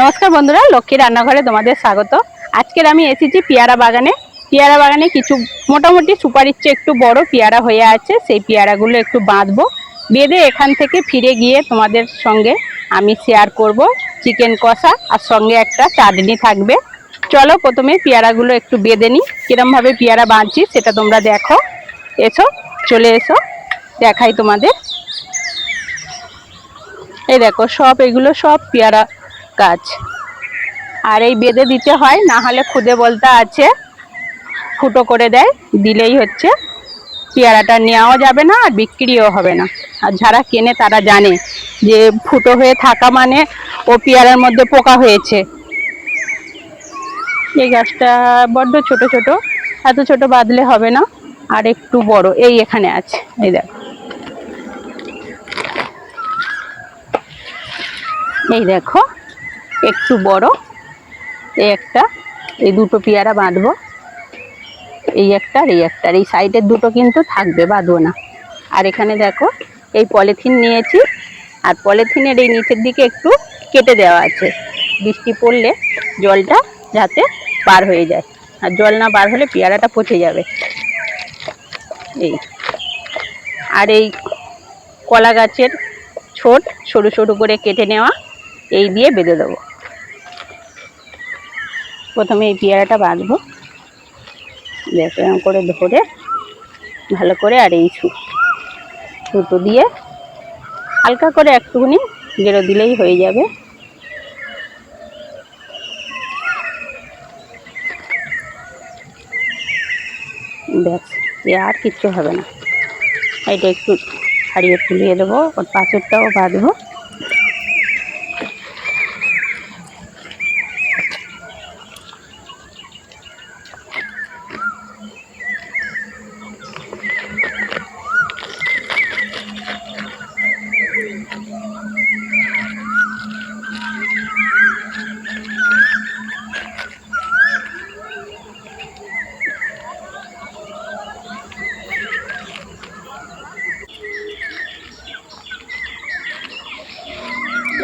নমস্কার বন্ধুরা, লক্ষ্মী রান্নাঘরে তোমাদের স্বাগত। আজকের আমি এসেছি পেয়ারা বাগানে। পেয়ারা বাগানে কিছু মোটামুটি সুপারির একটু বড় পেয়ারা হয়ে আছে, সেই পেয়ারাগুলো একটু বাঁধবো। বেঁধে এখান থেকে ফিরে গিয়ে তোমাদের সঙ্গে আমি শেয়ার করব চিকেন কষা আর সঙ্গে একটা চাটনি থাকবে। চলো প্রথমে পেয়ারাগুলো একটু বেঁধে নিই। কিরমভাবে পেয়ারা বাঁধছি সেটা তোমরা দেখো। এসো, চলে এসো, দেখাই তোমাদের। এই দেখো, সব এগুলো সব পেয়ারা গাছ। আর এই বেঁধে দিতে হয়, না হলে খুদে বলতে আছে। ফুটো করে দেয়, দিলেই হচ্ছে। পেয়ারাটা নেওয়াও যাবে না আর বিক্রিও হবে না। আর যারা কেনে তারা জানে যে ফুটো হয়ে থাকা মানে ও পেয়ারার মধ্যে পোকা হয়েছে। এই গাছটা বড্ড ছোট ছোট, এত ছোট বাঁধলে হবে না। আর একটু বড়, এই এখানে আছে, এই দেখো। এই দেখো একটু বড় এই একটা, এই দুটো পেয়ারা বাঁধবো, এই একটা এই একটা এই সাইডের দুটো কিন্তু থাকবে, বাঁধবো না। আর এখানে দেখো, এই পলিথিন নিয়েছি, আর পলিথিনের এই নিচের দিকে একটু কেটে দেওয়া আছে। বৃষ্টি পড়লে জলটা যাতে পার হয়ে যায়, আর জল না বার হলে পেয়ারাটা পচে যাবে। এই, আর এই কলা গাছের ছোট, সরু সরু করে কেটে নেওয়া, এই দিয়ে বেঁধে দেবো। প্রথমে এই পেয়ারাটা বাঁধবো। দেখো এরকম করে ধরে ভালো করে আর এই সুতো দিয়ে হালকা করে একটুখানি গেড়ো দিলেই হয়ে যাবে। ব্যাস আর কিচ্ছু হবে না। এটা একটু ছাড়িয়ে ফুলিয়ে দেবো, ওর পাশেরটাও বাঁধবো।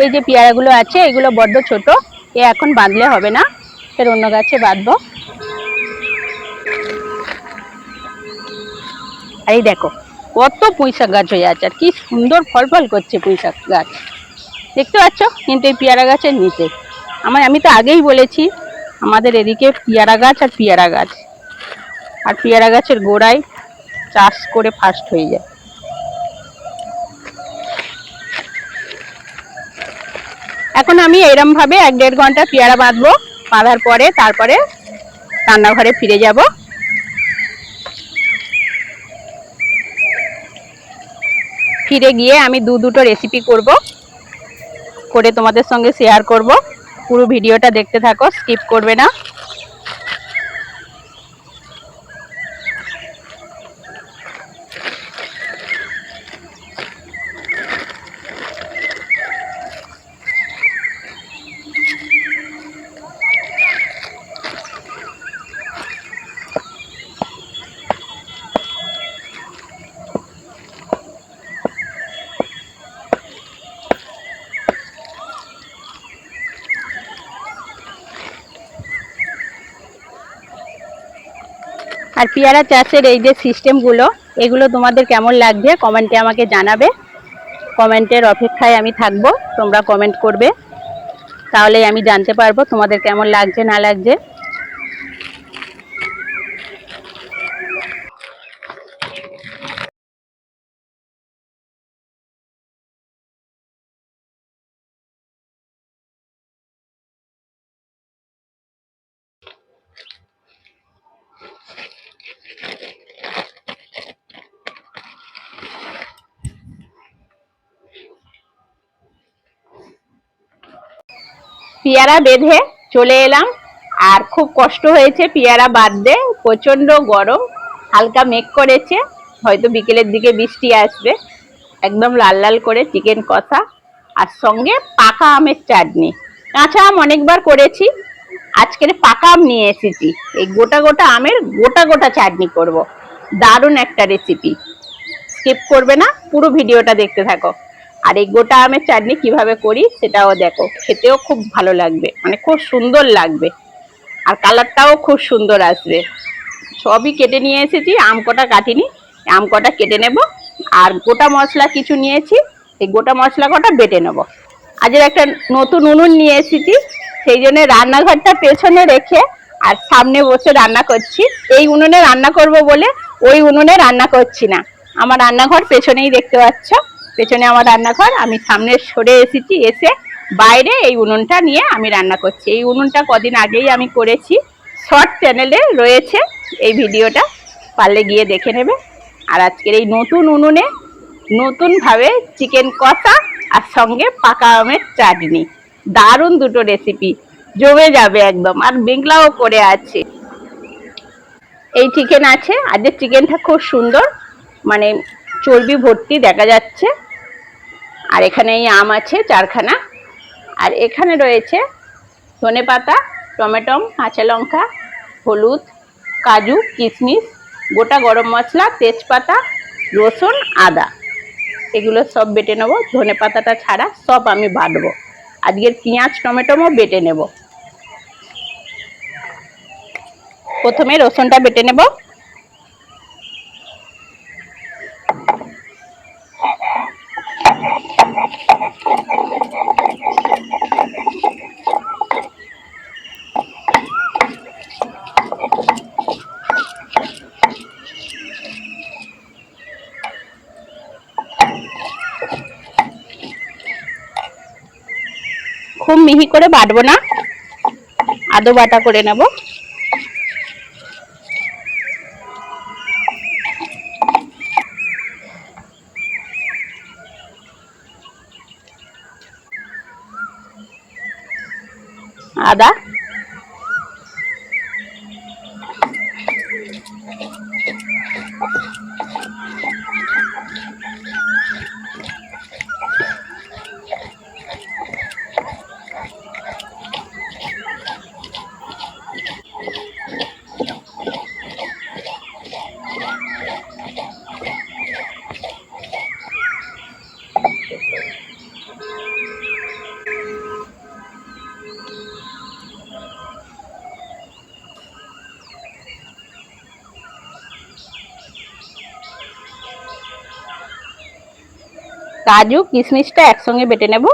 এই যে পেয়ারাগুলো আছে, এগুলো বড্ড ছোট, এ এখন বাঁধলে হবে না ফের অন্য গাছে বাঁধবো। এই দেখো, কত পুঁইশাক গাছ হয়ে আছে, আর কি সুন্দর ফল ফল করছে পুঁইশাক গাছ। দেখতে পাচ্ছ? কিন্তু এই পেয়ারা গাছের নিচে। আমার, আমি তো আগেই বলেছি, আমাদের এদিকে পেয়ারা গাছ আর পেয়ারা গাছ। আর পেয়ারা গাছের গোড়ায় চাষ করে ফার্স্ট হয়ে যায়। এখন আমি এরমভাবে এক দেড় ঘণ্টা পেয়ারা বাঁধবো, বাঁধার পরে তারপরে রান্নাঘরে ফিরে যাব। ফিরে গিয়ে আমি দু দুটো রেসিপি করব, করে তোমাদের সঙ্গে শেয়ার করব। পুরো ভিডিওটা দেখতে থাকো স্কিপ করবে না। আর পেয়ারা চাষের এই যে সিস্টেমগুলো, এগুলো তোমাদের কেমন লাগবে কমেন্টে আমাকে জানাবে। কমেন্টের অপেক্ষায় আমি থাকব, তোমরা কমেন্ট করবে। তাহলে আমি জানতে পারব তোমাদের কেমন লাগছে, না লাগছে। পেয়ারা বেঁধে চলে এলাম। আর খুব কষ্ট হয়েছে পেয়ারা বাঁধতে প্রচণ্ড গরম, হালকা মেঘ করেছে, হয়তো বিকেলের দিকে বৃষ্টি আসবে। একদম লাল লাল করে চিকেন কষা, আর সঙ্গে পাকা আমের চাটনি। কাঁচা আম অনেকবার করেছি, আজকের পাকা আম নিয়ে এসেছি। এই গোটা গোটা আমের গোটা গোটা চাটনি করব। দারুণ একটা রেসিপি স্কিপ করবে না, পুরো ভিডিওটা দেখতে থাকো। আর এই গোটা আমের চাটনি কীভাবে করি সেটাও দেখো। খেতেও খুব ভালো লাগবে মানে খুব সুন্দর লাগবে। আর কালারটাও খুব সুন্দর আসবে। সবই কেটে নিয়ে এসেছি, আম কটা কাটিনি, আম কটা কেটে নেব। আর গোটা মশলা কিছু নিয়েছি, এই গোটা মশলা কটা বেটে নেব। আজের একটা নতুন উনুন নিয়ে এসেছি, সেই জন্য রান্নাঘরটা পেছনে রেখে আর সামনে বসে রান্না করছি। এই উনুনে রান্না করব বলে ওই উনুনে রান্না করছি না। আমার রান্নাঘর পেছনেই দেখতে পাচ্ছ। পেছনে আমার রান্নাঘর, আমি সামনে সরে এসেছি, এসে বাইরে এই উনুনটা নিয়ে আমি রান্না করছি। এই উনুনটা কদিন আগেই আমি করেছি। শর্ট চ্যানেলে রয়েছে এই ভিডিওটা, পারলে গিয়ে দেখে নেবে। আর আজকের এই নতুন উনুনে নতুনভাবে চিকেন কষা আর সঙ্গে পাকা আমের চাটনি। দারুণ দুটো রেসিপি জমে যাবে একদম। আর বেংলাও করে আছে। এই চিকেন আছে। আজকের চিকেনটা খুব সুন্দর মানে চর্বি ভর্তি দেখা যাচ্ছে। আর এখানে এই আম আছে চারখানা। আর এখানে রয়েছে ধনে পাতা টমেটো কাঁচা লঙ্কা, হলুদ, কাজু কিশমিশ গোটা গরম মশলা, তেজপাতা, রসুন, আদা। এগুলো সব বেটে নেব। ধনে পাতাটা ছাড়া সব আমি বাটবো। আজকের পেঁয়াজ টমেটোও বেটে নেব। প্রথমে রসুনটা বেটে নেব। খুব মিহি করে বাটবো না। আদো বাটা করে নেব। আদা কাজু কিশমিশটা একসঙ্গে বেটে নেব।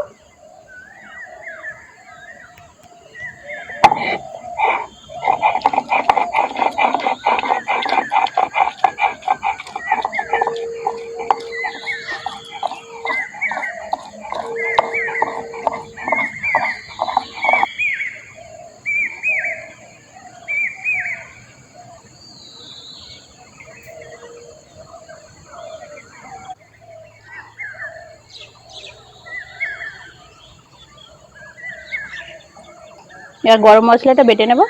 এবার গরম মশলাটা বেটে নেব।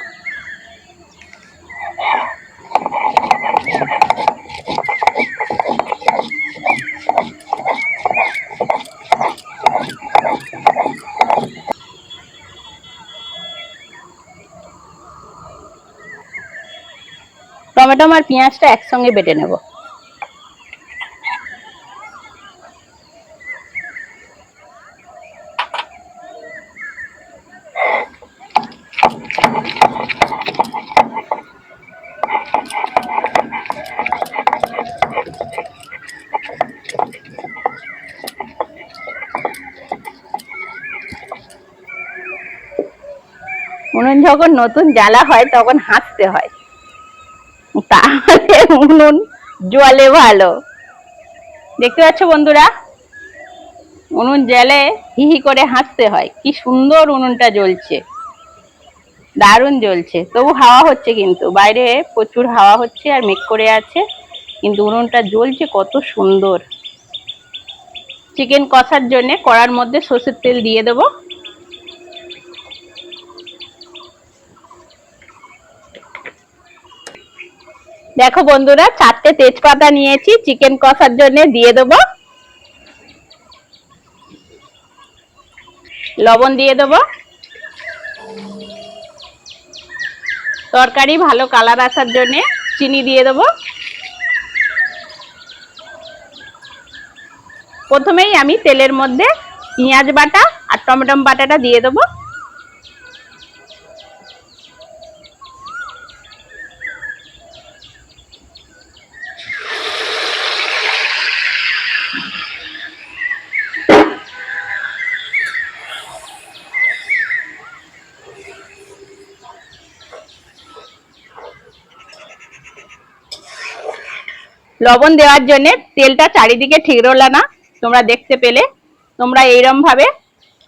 টমেটো আর পেঁয়াজটা একসঙ্গে বেটে নেব। উনুন যখন নতুন জ্বালা হয়, তখন হাসতে হয়। তাহলে উনুন জলে ভালো। দেখতে পাচ্ছ বন্ধুরা? উনুন জলে হি হি করে হাসতে হয়। কি সুন্দর উনুনটা জ্বলছে। দারুণ জ্বলছে। তবু হাওয়া হচ্ছে কিন্তু। বাইরে প্রচুর হাওয়া হচ্ছে আর মেঘ করে আছে, কিন্তু উনুনটা জ্বলছে কত সুন্দর। চিকেন কষার জন্যে কড়ার মধ্যে সর্ষের তেল দিয়ে দেবো। দেখো বন্ধুরা, চারটে তেজপাতা নিয়েছি চিকেন কষার জন্য দিয়ে দেবো। লবণ দিয়ে দেবো। তরকারি ভালো কালার আসার জন্য চিনি দিয়ে দেবো। প্রথমেই আমি তেলের মধ্যে পেঁয়াজ বাটা আর টমেটো বাটাটা দিয়ে দেবো। লবণ দেওয়ার জন্য তেলটা চারিদিকে ঠিক রোলা না। তোমরা দেখতে পেলে। তোমরা এইরকম ভাবে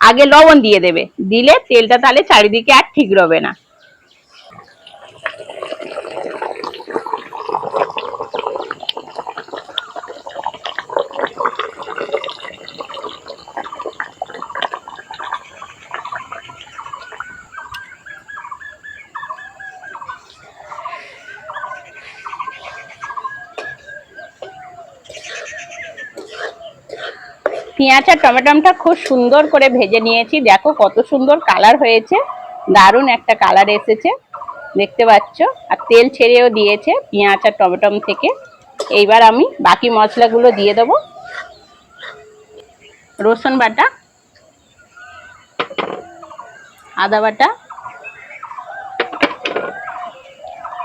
আগে লবণ দিয়ে দেবে। দিলে তেলটা তাহলে চারিদিকে আর ঠিক রবে না। পেঁয়াজ আর টমেটোমটা খুব সুন্দর করে ভেজে নিয়েছি। দেখো কত সুন্দর কালার হয়েছে। দারুণ একটা কালার এসেছে। দেখতে পাচ্ছ? আর তেল ছেড়েও দিয়েছে পেঁয়াজ আর টমেটম থেকে। এইবার আমি বাকি মশলাগুলো দিয়ে দেবো। রসুন বাটা, আদা বাটা,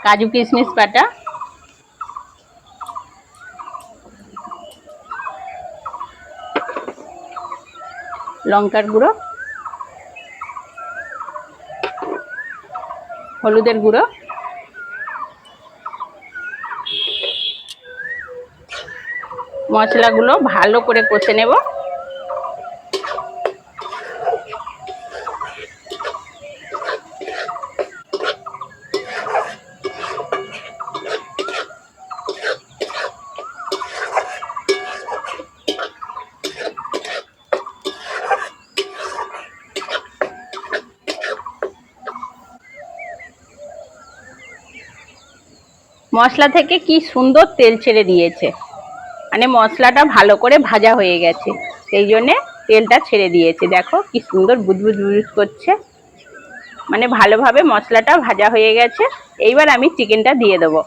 কাজু কিশমিশ বাটা লঙ্কার গুঁড়ো হলুদের গুঁড়ো মশলাগুলো ভালো করে কষে নেব। মশলা থেকে কি সুন্দর তেল ছেড়ে দিয়েছে। মানে মশলাটা ভালো করে ভাজা হয়ে গেছে। সেই জন্যে তেলটা ছেড়ে দিয়েছে। দেখো কি সুন্দর বুজবুজ বুজবুজ করছে। মানে ভালোভাবে মশলাটা ভাজা হয়ে গেছে। এইবার আমি চিকেনটা দিয়ে দেবো।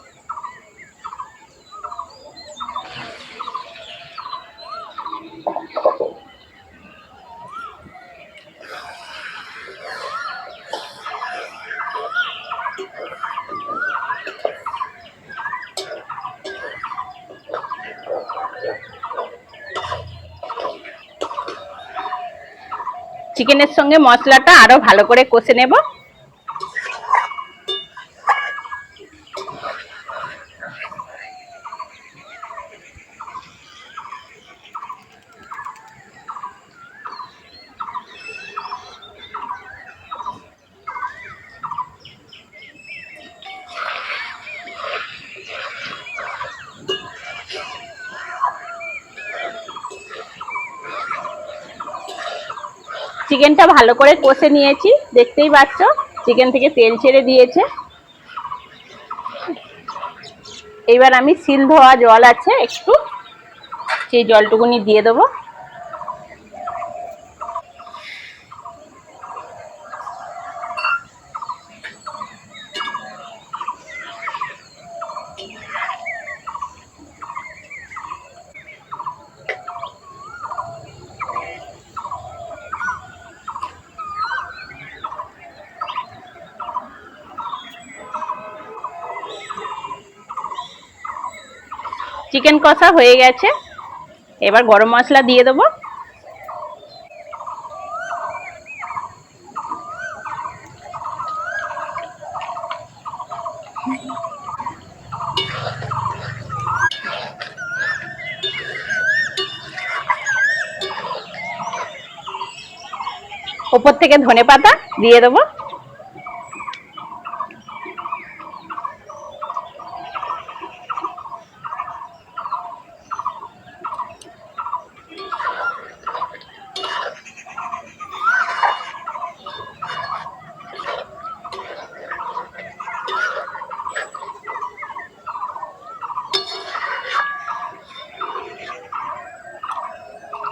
চিকেনের সঙ্গে মশলাটা আরও ভালো করে কষে নেব। চিকেনটা ভালো করে কষে নিয়েছি, দেখতেই পাচ্ছ চিকেন থেকে তেল ছেড়ে দিয়েছে। এইবার আমি সিল ধোয়া জল আছে, একটু, সেই জলটুকুনি দিয়ে দেবো। চিকেন কষা হয়ে গেছে। এবার গরম মশলা দিয়ে দেবো। ওপর থেকে ধনে পাতা দিয়ে দেবো।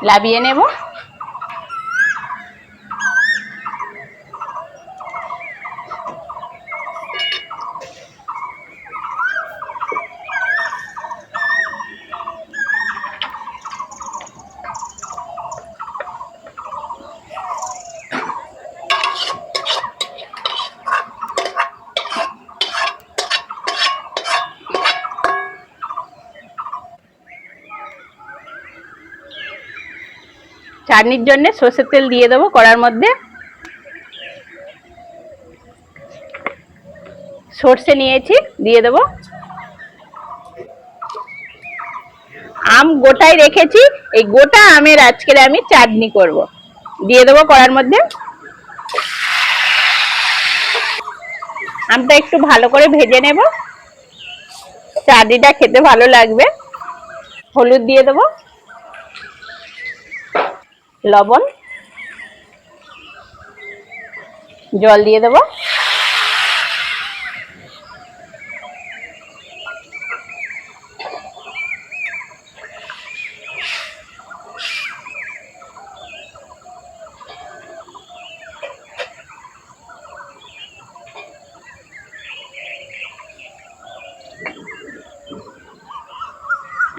লাবিয়ে নেব চাটনির জন্য সর্ষের তেল দিয়ে দেবো কড়ার মধ্যে। সর্ষে নিয়েছি, দিয়ে দেবো। আম গোটাই রেখেছি, এই গোটা আমের আজকে আমি চাটনি করব। দিয়ে দেবো কড়ার মধ্যে। আমটা একটু ভালো করে ভেজে নেব। চাটনিটা খেতে ভালো লাগবে। হলুদ দিয়ে দেবো। লবণ। জল দিয়ে দেবো।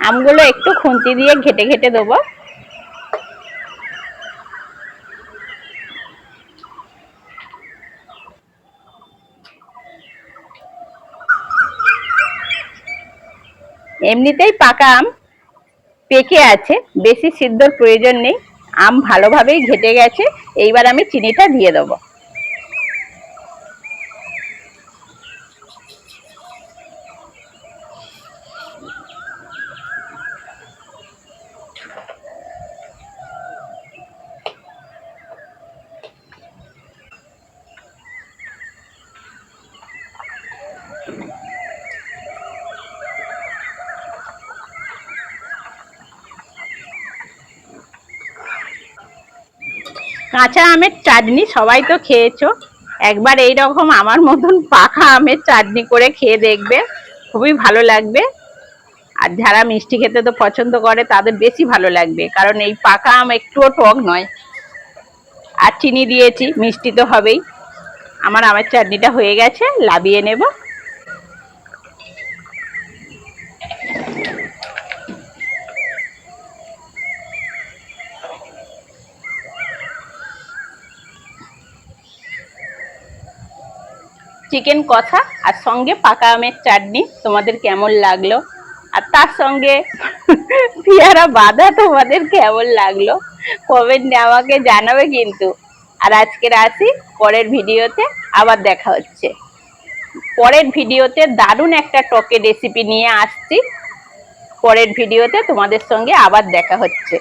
আমগুলো একটু খুন্তি দিয়ে ঘেটে ঘেটে দেবো। এমনিতেই পাকা আম পেকে আছে, বেশি সিদ্ধর প্রয়োজন নেই। আম ভালোভাবেই ঘেটে গেছে, এইবার আমি চিনিটা দিয়ে দেবো। কাঁচা আমের চাটনি সবাই তো খেয়েছো। একবার এই রকম আমার মতন পাখা আমের চাটনি করে খেয়ে দেখবে, খুবই ভালো লাগবে। আর যারা মিষ্টি খেতে তো পছন্দ করে, তাদের বেশি ভালো লাগবে, কারণ এই পাকা আম একটুও টক নয়। আর চিনি দিয়েছি, মিষ্টি তো হবেই। আমার আমের চাটনিটা হয়ে গেছে, লাবিয়ে নেব। চিকেন কষা আর সঙ্গে পাকা আমের চাটনি, তোমাদের কেমন লাগল? আর তার সঙ্গে পেয়ারা বাঁধা তোমাদের কেমন লাগল? কমেন্টে আমাকে জানাবে কিন্তু। আর আজকের আসি পরের ভিডিওতে আবার দেখা হচ্ছে। পরের ভিডিওতে দারুণ একটা টকের রেসিপি নিয়ে আসছি। পরের ভিডিওতে তোমাদের সঙ্গে আবার দেখা হচ্ছে।